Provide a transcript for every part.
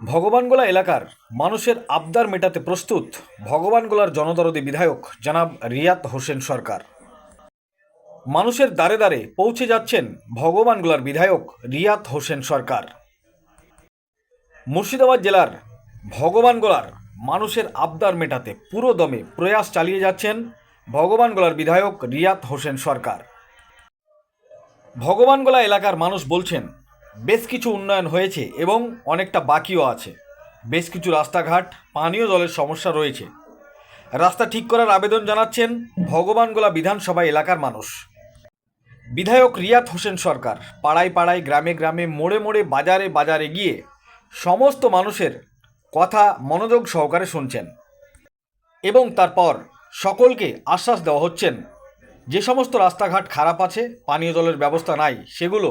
ভগবানগোলা এলাকার মানুষের আবদার মেটাতে প্রস্তুত ভগবানগোলার জনদরদী বিধায়ক জনাব রিয়াত হোসেন সরকার। মানুষের দ্বারে দ্বারে পৌঁছে যাচ্ছেন ভগবানগোলার বিধায়ক রিয়াত হোসেন সরকার। মুর্শিদাবাদ জেলার ভগবানগোলার মানুষের আবদার মেটাতে পুরো দমে প্রয়াস চালিয়ে যাচ্ছেন ভগবানগোলার বিধায়ক রিয়াত হোসেন সরকার। ভগবানগোলা এলাকার মানুষ বলছেন বেশ কিছু উন্নয়ন হয়েছে এবং অনেকটা বাকিও আছে। বেশ কিছু রাস্তাঘাট, পানীয় জলের সমস্যা রয়েছে। রাস্তা ঠিক করার আবেদন জানাচ্ছেন ভগবানগোলা বিধানসভা এলাকার মানুষ। বিধায়ক রিয়াত হোসেন সরকার পাড়ায় পাড়ায়, গ্রামে গ্রামে, মোড়ে মোড়ে, বাজারে বাজারে গিয়ে সমস্ত মানুষের কথা মনোযোগ সহকারে শুনছেন এবং তারপর সকলকে আশ্বাস দেওয়া হচ্ছেন, যে সমস্ত রাস্তাঘাট খারাপ আছে, পানীয় জলের ব্যবস্থা নাই, সেগুলো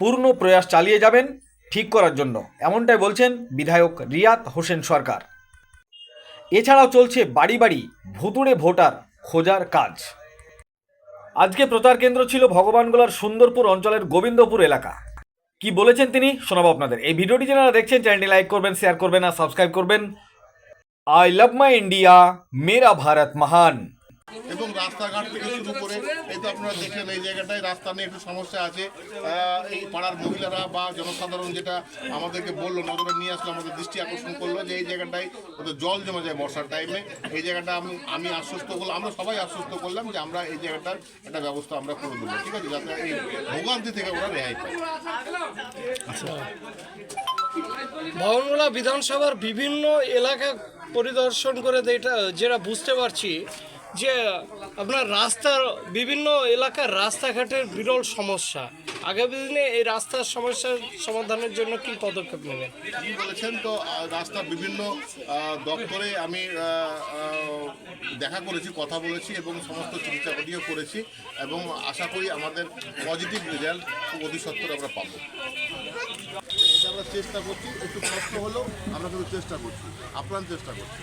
পূর্ণ প্রয়াস চালিয়ে যাবেন ঠিক করার জন্য, এমনটাই বলছেন বিধায়ক রিয়াত হোসেন সরকার। এছাড়াও চলছে বাড়ি বাড়ি ভুতুড়ে ভোটার খোঁজার কাজ। আজকে প্রচার কেন্দ্র ছিল ভগবানগোলার সুন্দরপুর অঞ্চলের গোবিন্দপুর এলাকা। কি বলেছেন তিনি, শোনাবো আপনাদের। এই ভিডিওটি যারা দেখছেন, চ্যানেলটি লাইক করবেন, শেয়ার করবেন আর সাবস্ক্রাইব করবেন। আই লাভ মাই ইন্ডিয়া, মেরা ভারত মহান। এবং রাস্তাঘাট থেকে শুরু করে, এই তো আপনারা দেখলেন এই জায়গাটায় রাস্তা নিয়ে একটু সমস্যা আছে। এই পাড়ার মহিলারা বা জনসাধারণ যেটা আমাদেরকে বলল, নজরে নিয়ে আসলো, আমাদের দৃষ্টি আকর্ষণ করল যে এই জায়গাটায় জল জমে যায় বর্ষার টাইমে এই জায়গাটা আমি আমি আশ্বস্ত করলাম আমরা সবাই আশ্বস্ত করলাম যে আমরা এই জায়গাটার একটা ব্যবস্থা আমরা করে দেবো, ঠিক আছে? যাতে এই ভোগান্তি থেকে ওরা রেহাই পায়। ভবনগোলা বিধানসভার বিভিন্ন এলাকা পরিদর্শন করে যেটা যেটা বুঝতে পারছি যে আপনার রাস্তার বিভিন্ন এলাকার রাস্তাঘাটের বিরল সমস্যা। আগামী দিনে এই রাস্তার সমস্যার সমাধানের জন্য কি পদক্ষেপ নেবেন? আপনি বলেছেন তো আহ, রাস্তার বিভিন্ন দপ্তরে আমি দেখা করেছি কথা বলেছি এবং সমস্ত চিকিৎসাপাতিও করেছি এবং আশা করি আমাদের পজিটিভ রেজাল্ট অতি সত্তর আমরা পাবো। এটা আমরা চেষ্টা করছি একটু কষ্ট হলেও আমরা কিন্তু চেষ্টা করছি আপ্রাণ চেষ্টা করছি।